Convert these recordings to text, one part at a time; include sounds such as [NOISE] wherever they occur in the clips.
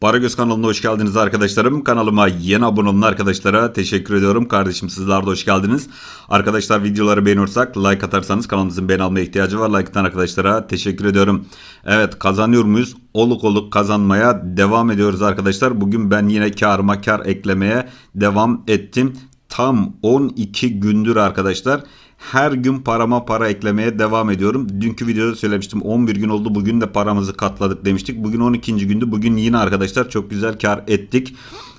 Paragöz kanalına hoş geldiniz arkadaşlarım. Kanalıma yeni abone olan arkadaşlara teşekkür ediyorum. Kardeşim sizler de hoş geldiniz. Arkadaşlar videoları beğenirsek like atarsanız kanalımızın beğeni almaya ihtiyacı var. Like atan arkadaşlara teşekkür ediyorum. Evet kazanıyor muyuz? Oluk oluk kazanmaya devam ediyoruz arkadaşlar. Bugün ben yine karıma kar eklemeye devam ettim. Tam 12 gündür arkadaşlar. Her gün parama para eklemeye devam ediyorum. Dünkü videoda söylemiştim 11 gün oldu bugün de paramızı katladık demiştik. Bugün 12. gündü. Bugün yine arkadaşlar çok güzel kar ettik.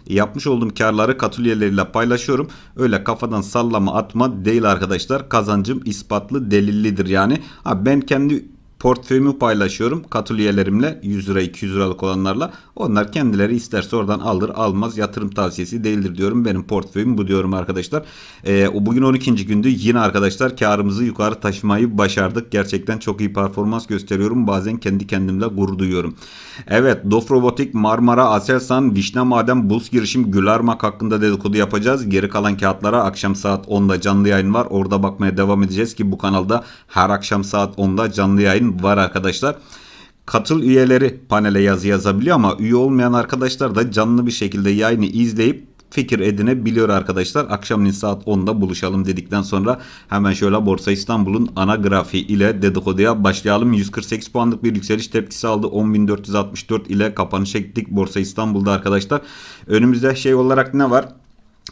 Yapmış olduğum karları katıl üyeleriyle paylaşıyorum. Öyle kafadan sallama atma değil arkadaşlar. Kazancım ispatlı delillidir yani. Ha, ben kendi portföyümü paylaşıyorum katıl üyelerimle 100 lira 200 liralık olanlarla. Onlar kendileri isterse oradan alır almaz yatırım tavsiyesi değildir diyorum. Benim portföyüm bu diyorum arkadaşlar. Ee, bugün 12. gündü yine arkadaşlar karımızı yukarı taşımayı başardık. Gerçekten çok iyi performans gösteriyorum. Bazen kendi kendimle gurur duyuyorum. Evet Dof Robotik, Marmara, Aselsan, Vişne Maden, Buz Girişim, Gülermak hakkında dedikodu yapacağız. Geri kalan kağıtlara akşam saat 10'da canlı yayın var. Orada bakmaya devam edeceğiz ki bu kanalda her akşam saat 10'da canlı yayın var arkadaşlar. Katıl üyeleri panele yazı yazabiliyor ama üye olmayan arkadaşlar da canlı bir şekilde yayını izleyip fikir edinebiliyor arkadaşlar. Akşamleyin saat 10'da buluşalım dedikten sonra hemen şöyle Borsa İstanbul'un ana grafiği ile dedikoduya başlayalım. 148 puanlık bir yükseliş tepkisi aldı. 10.464 ile kapanış ettik Borsa İstanbul'da arkadaşlar. Önümüzde şey olarak ne var?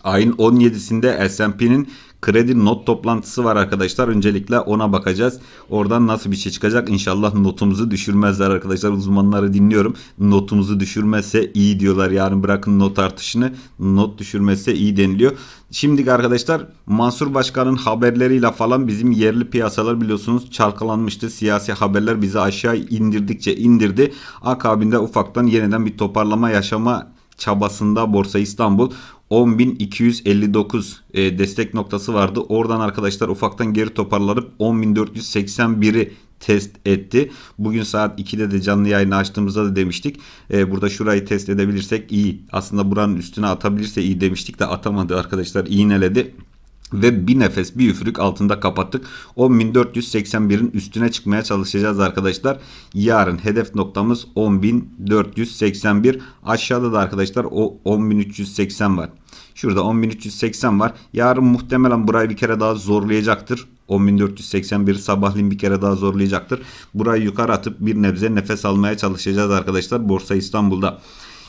Ayın 17'sinde S&P'nin kredi not toplantısı var arkadaşlar. Öncelikle ona bakacağız. Oradan nasıl bir şey çıkacak? İnşallah notumuzu düşürmezler arkadaşlar. Uzmanları dinliyorum. Notumuzu düşürmezse iyi diyorlar. Yani bırakın not artışını. Not düşürmezse iyi deniliyor. Şimdi arkadaşlar Mansur Başkan'ın haberleriyle falan bizim yerli piyasalar biliyorsunuz çalkalanmıştı. Siyasi haberler bizi aşağı indirdikçe indirdi. Akabinde ufaktan yeniden bir toparlama yaşama çabasında Borsa İstanbul 10.259 e, destek noktası vardı. Oradan arkadaşlar ufaktan geri toparlanıp 10.481'i test etti. Bugün saat 2'de de canlı yayını açtığımızda da demiştik. E, burada şurayı test edebilirsek iyi. Aslında buranın üstüne atabilirse iyi demiştik de atamadı arkadaşlar. İğneledi ve bir nefes bir üfürük altında kapattık. 10.481'in üstüne çıkmaya çalışacağız arkadaşlar. Yarın hedef noktamız 10.481. Aşağıda da arkadaşlar o 10.380 var. Şurada 10.380 var. Yarın muhtemelen burayı bir kere daha zorlayacaktır. 10.481 sabahleyin bir kere daha zorlayacaktır. Burayı yukarı atıp bir nebze nefes almaya çalışacağız arkadaşlar Borsa İstanbul'da.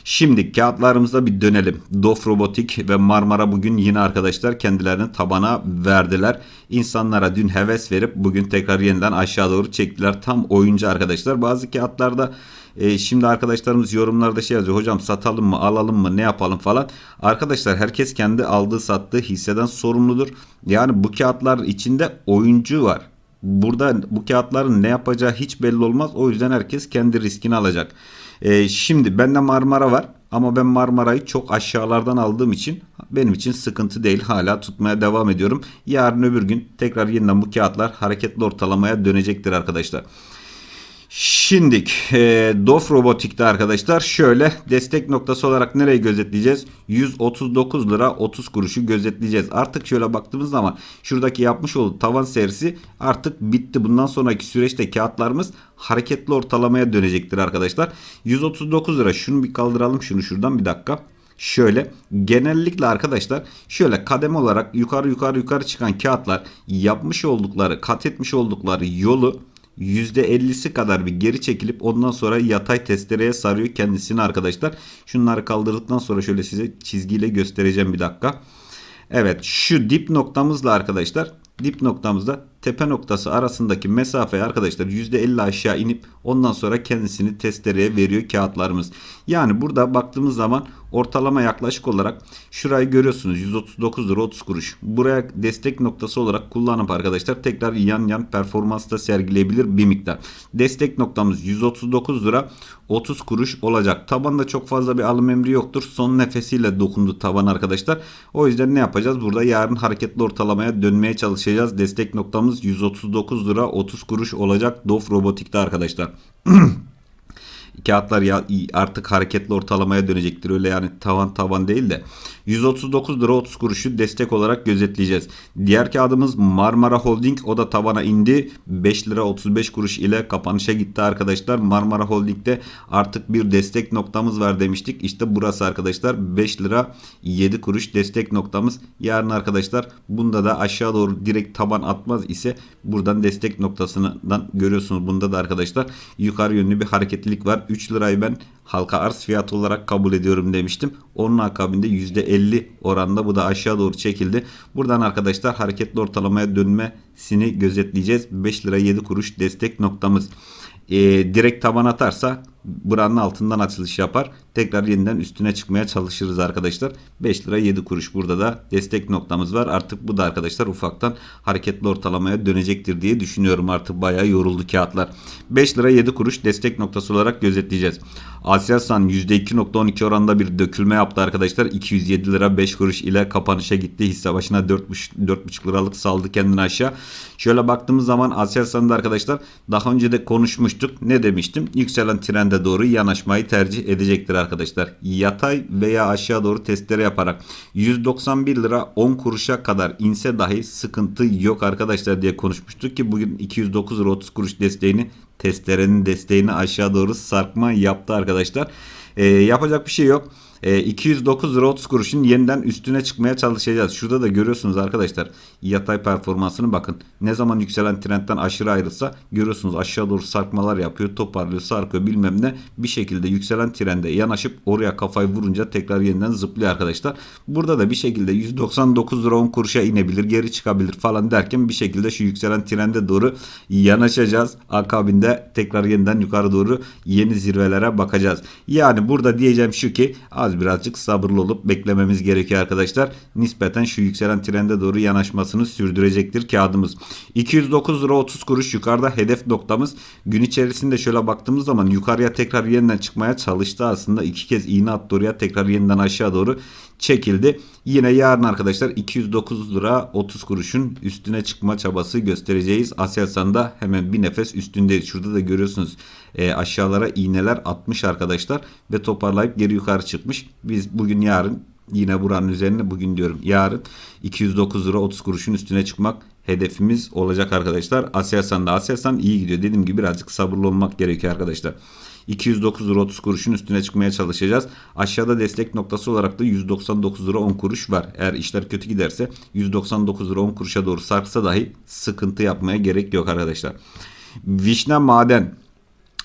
Şimdi kağıtlarımıza bir dönelim. Dof Robotik ve Marmara bugün yine arkadaşlar kendilerini tabana verdiler. İnsanlara dün heves verip bugün tekrar yeniden aşağı doğru çektiler. Tam oyuncu arkadaşlar. Bazı kağıtlarda e, şimdi arkadaşlarımız yorumlarda şey yazıyor. Hocam satalım mı alalım mı ne yapalım falan. Arkadaşlar herkes kendi aldığı sattığı hisseden sorumludur. Yani bu kağıtlar içinde oyuncu var. Burada bu kağıtların ne yapacağı hiç belli olmaz. O yüzden herkes kendi riskini alacak. Ee, şimdi bende Marmara var ama ben Marmara'yı çok aşağılardan aldığım için benim için sıkıntı değil. Hala tutmaya devam ediyorum. Yarın öbür gün tekrar yeniden bu kağıtlar hareketli ortalamaya dönecektir arkadaşlar. Şimdik e, Dof Robotik'te arkadaşlar şöyle destek noktası olarak nereyi gözetleyeceğiz? 139 lira 30 kuruşu gözetleyeceğiz. Artık şöyle baktığımız zaman şuradaki yapmış olduğu tavan serisi artık bitti. Bundan sonraki süreçte kağıtlarımız hareketli ortalamaya dönecektir arkadaşlar. 139 lira şunu bir kaldıralım şunu şuradan bir dakika. Şöyle genellikle arkadaşlar şöyle kademe olarak yukarı yukarı yukarı çıkan kağıtlar yapmış oldukları kat etmiş oldukları yolu %50'si kadar bir geri çekilip ondan sonra yatay testereye sarıyor kendisini arkadaşlar. Şunları kaldırdıktan sonra şöyle size çizgiyle göstereceğim bir dakika. Evet şu dip noktamızla arkadaşlar dip noktamızda tepe noktası arasındaki mesafeyi arkadaşlar %50 aşağı inip ondan sonra kendisini testereye veriyor kağıtlarımız. Yani burada baktığımız zaman ortalama yaklaşık olarak şurayı görüyorsunuz 139 lira 30 kuruş. Buraya destek noktası olarak kullanıp arkadaşlar tekrar yan yan performans da sergileyebilir bir miktar. Destek noktamız 139 lira 30 kuruş olacak. Tabanda çok fazla bir alım emri yoktur. Son nefesiyle dokundu taban arkadaşlar. O yüzden ne yapacağız? Burada yarın hareketli ortalamaya dönmeye çalışacağız. Destek noktamız 139 lira 30 kuruş olacak Dof Robotik'te arkadaşlar. [CLEARS THROAT] kağıtlar ya artık hareketli ortalamaya dönecektir. Öyle yani tavan tavan değil de 139 lira 30 kuruşu destek olarak gözetleyeceğiz. Diğer kağıdımız Marmara Holding o da tabana indi. 5 lira 35 kuruş ile kapanışa gitti arkadaşlar. Marmara Holding'de artık bir destek noktamız var demiştik. İşte burası arkadaşlar 5 lira 7 kuruş destek noktamız. Yarın arkadaşlar bunda da aşağı doğru direkt taban atmaz ise buradan destek noktasından görüyorsunuz. Bunda da arkadaşlar yukarı yönlü bir hareketlilik var. 3 lirayı ben halka arz fiyatı olarak kabul ediyorum demiştim. Onun akabinde %50 oranda bu da aşağı doğru çekildi. Buradan arkadaşlar hareketli ortalamaya dönmesini gözetleyeceğiz. 5 lira 7 kuruş destek noktamız. Ee, direkt taban atarsa buranın altından açılış yapar. Tekrar yeniden üstüne çıkmaya çalışırız arkadaşlar. 5 lira 7 kuruş burada da destek noktamız var. Artık bu da arkadaşlar ufaktan hareketli ortalamaya dönecektir diye düşünüyorum. Artık bayağı yoruldu kağıtlar. 5 lira 7 kuruş destek noktası olarak gözetleyeceğiz. Aselsan %2.12 oranda bir dökülme yaptı arkadaşlar. 207 lira 5 kuruş ile kapanışa gitti. Hisse başına 4.5 liralık saldı kendini aşağı. Şöyle baktığımız zaman Aselsan'da arkadaşlar daha önce de konuşmuştuk. Ne demiştim? Yükselen trende doğru yanaşmayı tercih edecektir arkadaşlar. Yatay veya aşağı doğru testleri yaparak 191 lira 10 kuruşa kadar inse dahi sıkıntı yok arkadaşlar diye konuşmuştuk ki bugün 209 lira 30 kuruş desteğini testerenin desteğini aşağı doğru sarkma yaptı arkadaşlar. Ee, yapacak bir şey yok. E, 209 lira 30 kuruşun yeniden üstüne çıkmaya çalışacağız. Şurada da görüyorsunuz arkadaşlar yatay performansını bakın. Ne zaman yükselen trendten aşırı ayrılsa görüyorsunuz aşağı doğru sarkmalar yapıyor. Toparlıyor sarkıyor bilmem ne. Bir şekilde yükselen trende yanaşıp oraya kafayı vurunca tekrar yeniden zıplıyor arkadaşlar. Burada da bir şekilde 199 lira 10 kuruşa inebilir geri çıkabilir falan derken bir şekilde şu yükselen trende doğru yanaşacağız. Akabinde tekrar yeniden yukarı doğru yeni zirvelere bakacağız. Yani burada diyeceğim şu ki birazcık sabırlı olup beklememiz gerekiyor arkadaşlar. Nispeten şu yükselen trende doğru yanaşmasını sürdürecektir kağıdımız. 209 lira 30 kuruş yukarıda hedef noktamız. Gün içerisinde şöyle baktığımız zaman yukarıya tekrar yeniden çıkmaya çalıştı aslında. iki kez iğne attı oraya tekrar yeniden aşağı doğru çekildi. Yine yarın arkadaşlar 209 lira 30 kuruşun üstüne çıkma çabası göstereceğiz. Aselsan'da hemen bir nefes üstündeyiz. Şurada da görüyorsunuz e, aşağılara iğneler atmış arkadaşlar ve toparlayıp geri yukarı çıkmış. Biz bugün yarın yine buranın üzerine bugün diyorum yarın 209 lira 30 kuruşun üstüne çıkmak hedefimiz olacak arkadaşlar. Aselsan'da Aselsan iyi gidiyor. Dediğim gibi birazcık sabırlı olmak gerekiyor arkadaşlar. 209 lira 30 kuruşun üstüne çıkmaya çalışacağız. Aşağıda destek noktası olarak da 199 lira 10 kuruş var. Eğer işler kötü giderse 199 lira 10 kuruşa doğru sarksa dahi sıkıntı yapmaya gerek yok arkadaşlar. Vişne maden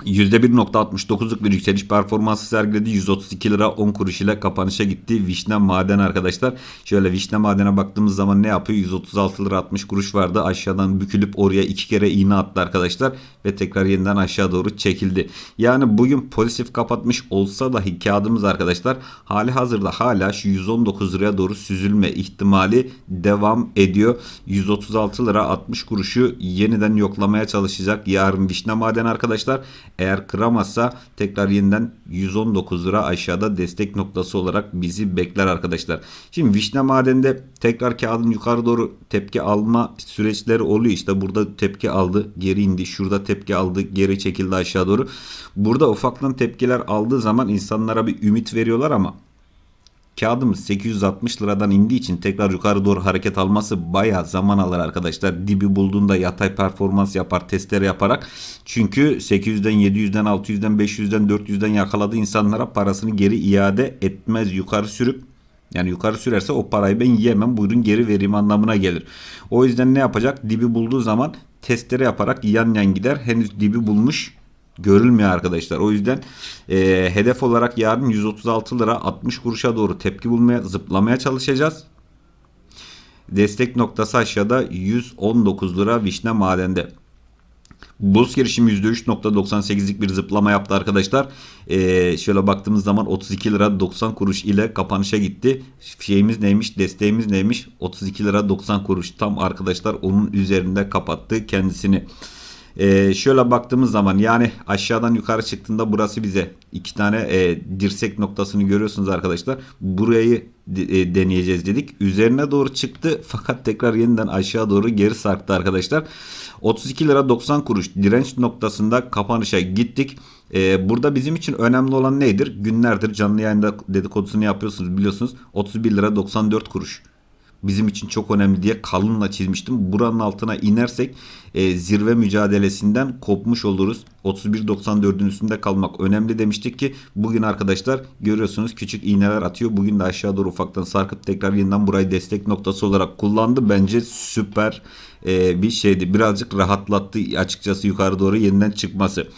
%1.69'luk bir yükseliş performansı sergiledi. 132 lira 10 kuruş ile kapanışa gitti. Vişne Maden arkadaşlar. Şöyle Vişne Maden'e baktığımız zaman ne yapıyor? 136 lira 60 kuruş vardı. Aşağıdan bükülüp oraya iki kere iğne attı arkadaşlar. Ve tekrar yeniden aşağı doğru çekildi. Yani bugün pozitif kapatmış olsa dahi kağıdımız arkadaşlar hali hazırda hala şu 119 liraya doğru süzülme ihtimali devam ediyor. 136 lira 60 kuruşu yeniden yoklamaya çalışacak yarın Vişne Maden arkadaşlar. Eğer kıramazsa tekrar yeniden 119 lira aşağıda destek noktası olarak bizi bekler arkadaşlar. Şimdi Vişne Maden'de tekrar kağıdın yukarı doğru tepki alma süreçleri oluyor. İşte burada tepki aldı geri indi. Şurada tepki aldı geri çekildi aşağı doğru. Burada ufaktan tepkiler aldığı zaman insanlara bir ümit veriyorlar ama Kağıdımız 860 liradan indiği için tekrar yukarı doğru hareket alması baya zaman alır arkadaşlar. Dibi bulduğunda yatay performans yapar testleri yaparak. Çünkü 800'den 700'den 600'den 500'den 400'den yakaladığı insanlara parasını geri iade etmez yukarı sürüp yani yukarı sürerse o parayı ben yiyemem buyurun geri vereyim anlamına gelir. O yüzden ne yapacak? Dibi bulduğu zaman testleri yaparak yan yan gider. Henüz dibi bulmuş görülmüyor arkadaşlar. O yüzden e, hedef olarak yarın 136 lira 60 kuruşa doğru tepki bulmaya zıplamaya çalışacağız. Destek noktası aşağıda 119 lira vişne madende. Buz girişim %3.98'lik bir zıplama yaptı arkadaşlar. Ee, şöyle baktığımız zaman 32 lira 90 kuruş ile kapanışa gitti. Şeyimiz neymiş desteğimiz neymiş 32 lira 90 kuruş tam arkadaşlar onun üzerinde kapattı kendisini. Ee, şöyle baktığımız zaman yani aşağıdan yukarı çıktığında burası bize iki tane e, dirsek noktasını görüyorsunuz arkadaşlar. Burayı e, deneyeceğiz dedik. Üzerine doğru çıktı fakat tekrar yeniden aşağı doğru geri sarktı arkadaşlar. 32 lira 90 kuruş direnç noktasında kapanışa gittik. Ee, burada bizim için önemli olan nedir? Günlerdir canlı yayında dedikodusunu yapıyorsunuz biliyorsunuz. 31 lira 94 kuruş bizim için çok önemli diye kalınla çizmiştim. Buranın altına inersek e, zirve mücadelesinden kopmuş oluruz. 31.94'ün üstünde kalmak önemli demiştik ki bugün arkadaşlar görüyorsunuz küçük iğneler atıyor. Bugün de aşağı doğru ufaktan sarkıp tekrar yeniden burayı destek noktası olarak kullandı. Bence süper e, bir şeydi. Birazcık rahatlattı açıkçası yukarı doğru yeniden çıkması.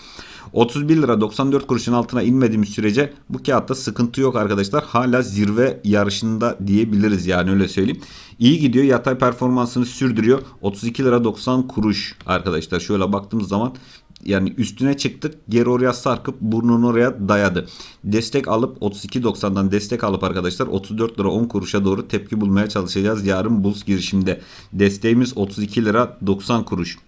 31 lira 94 kuruşun altına inmediğimiz sürece bu kağıtta sıkıntı yok arkadaşlar. Hala zirve yarışında diyebiliriz yani öyle söyleyeyim. İyi gidiyor yatay performansını sürdürüyor. 32 lira 90 kuruş arkadaşlar. Şöyle baktığımız zaman yani üstüne çıktık geri oraya sarkıp burnunu oraya dayadı. Destek alıp 32.90'dan destek alıp arkadaşlar 34 lira 10 kuruşa doğru tepki bulmaya çalışacağız yarın buz girişimde. Desteğimiz 32 lira 90 kuruş.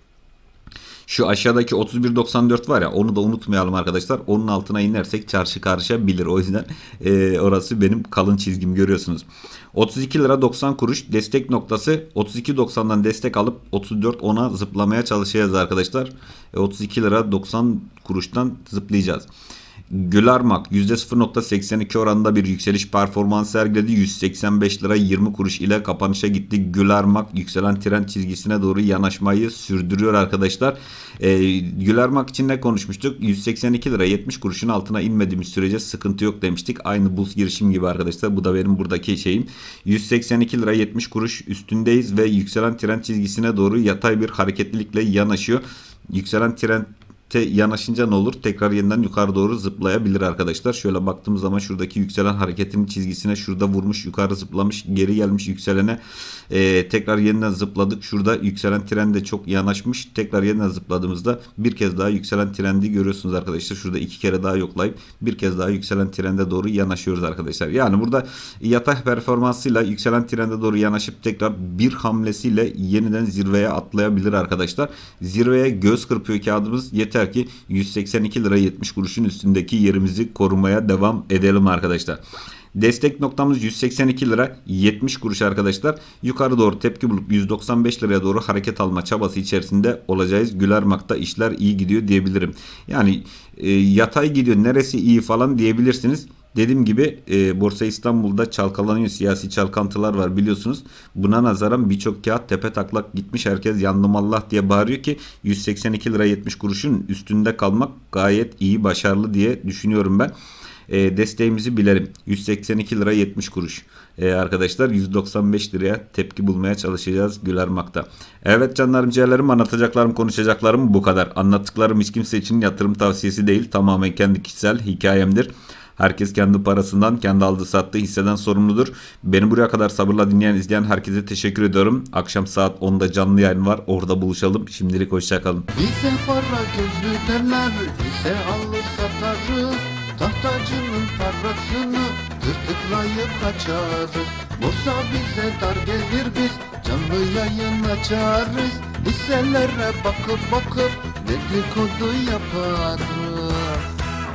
Şu aşağıdaki 31.94 var ya onu da unutmayalım arkadaşlar. Onun altına inersek çarşı karışabilir. O yüzden e, orası benim kalın çizgim görüyorsunuz. 32 lira 90 kuruş destek noktası 32.90'dan destek alıp 34.10'a zıplamaya çalışacağız arkadaşlar. E, 32 lira 90 kuruştan zıplayacağız. Gülarmak %0.82 oranında bir yükseliş performans sergiledi. 185 lira 20 kuruş ile kapanışa gitti. Gülermak yükselen trend çizgisine doğru yanaşmayı sürdürüyor arkadaşlar. Ee, Gülermak için ne konuşmuştuk? 182 lira 70 kuruşun altına inmediğimiz sürece sıkıntı yok demiştik. Aynı buz girişim gibi arkadaşlar. Bu da benim buradaki şeyim. 182 lira 70 kuruş üstündeyiz ve yükselen trend çizgisine doğru yatay bir hareketlilikle yanaşıyor. Yükselen trend te yanaşınca ne olur? Tekrar yeniden yukarı doğru zıplayabilir arkadaşlar. Şöyle baktığımız zaman şuradaki yükselen hareketin çizgisine şurada vurmuş, yukarı zıplamış, geri gelmiş yükselene Ee, tekrar yeniden zıpladık. Şurada yükselen tren de çok yanaşmış. Tekrar yeniden zıpladığımızda bir kez daha yükselen trendi görüyorsunuz arkadaşlar. Şurada iki kere daha yoklayıp bir kez daha yükselen trende doğru yanaşıyoruz arkadaşlar. Yani burada yatay performansıyla yükselen trende doğru yanaşıp tekrar bir hamlesiyle yeniden zirveye atlayabilir arkadaşlar. Zirveye göz kırpıyor kağıdımız. Yeter ki 182 lira 70 kuruşun üstündeki yerimizi korumaya devam edelim arkadaşlar. Destek noktamız 182 lira 70 kuruş arkadaşlar. Yukarı doğru tepki bulup 195 liraya doğru hareket alma çabası içerisinde olacağız. Gülermakta işler iyi gidiyor diyebilirim. Yani e, yatay gidiyor neresi iyi falan diyebilirsiniz. Dediğim gibi e, Borsa İstanbul'da çalkalanıyor. Siyasi çalkantılar var biliyorsunuz. Buna nazaran birçok kağıt tepe taklak gitmiş. Herkes yandım Allah diye bağırıyor ki 182 lira 70 kuruşun üstünde kalmak gayet iyi başarılı diye düşünüyorum ben. E, desteğimizi bilelim. 182 lira 70 kuruş. E, arkadaşlar 195 liraya tepki bulmaya çalışacağız Gülermak'ta. Evet canlarım ciğerlerim anlatacaklarım konuşacaklarım bu kadar. Anlattıklarım hiç kimse için yatırım tavsiyesi değil. Tamamen kendi kişisel hikayemdir. Herkes kendi parasından, kendi aldığı sattığı hisseden sorumludur. Beni buraya kadar sabırla dinleyen, izleyen herkese teşekkür ediyorum. Akşam saat 10'da canlı yayın var. Orada buluşalım. Şimdilik hoşçakalın. Bize para gözlü derler, bize alır satarız. Tahtacının parasını tırtıklayıp kaçarız. Borsa bize dar gelir biz canlı yayın açarız. Hisselere bakıp bakıp dedikodu yaparız.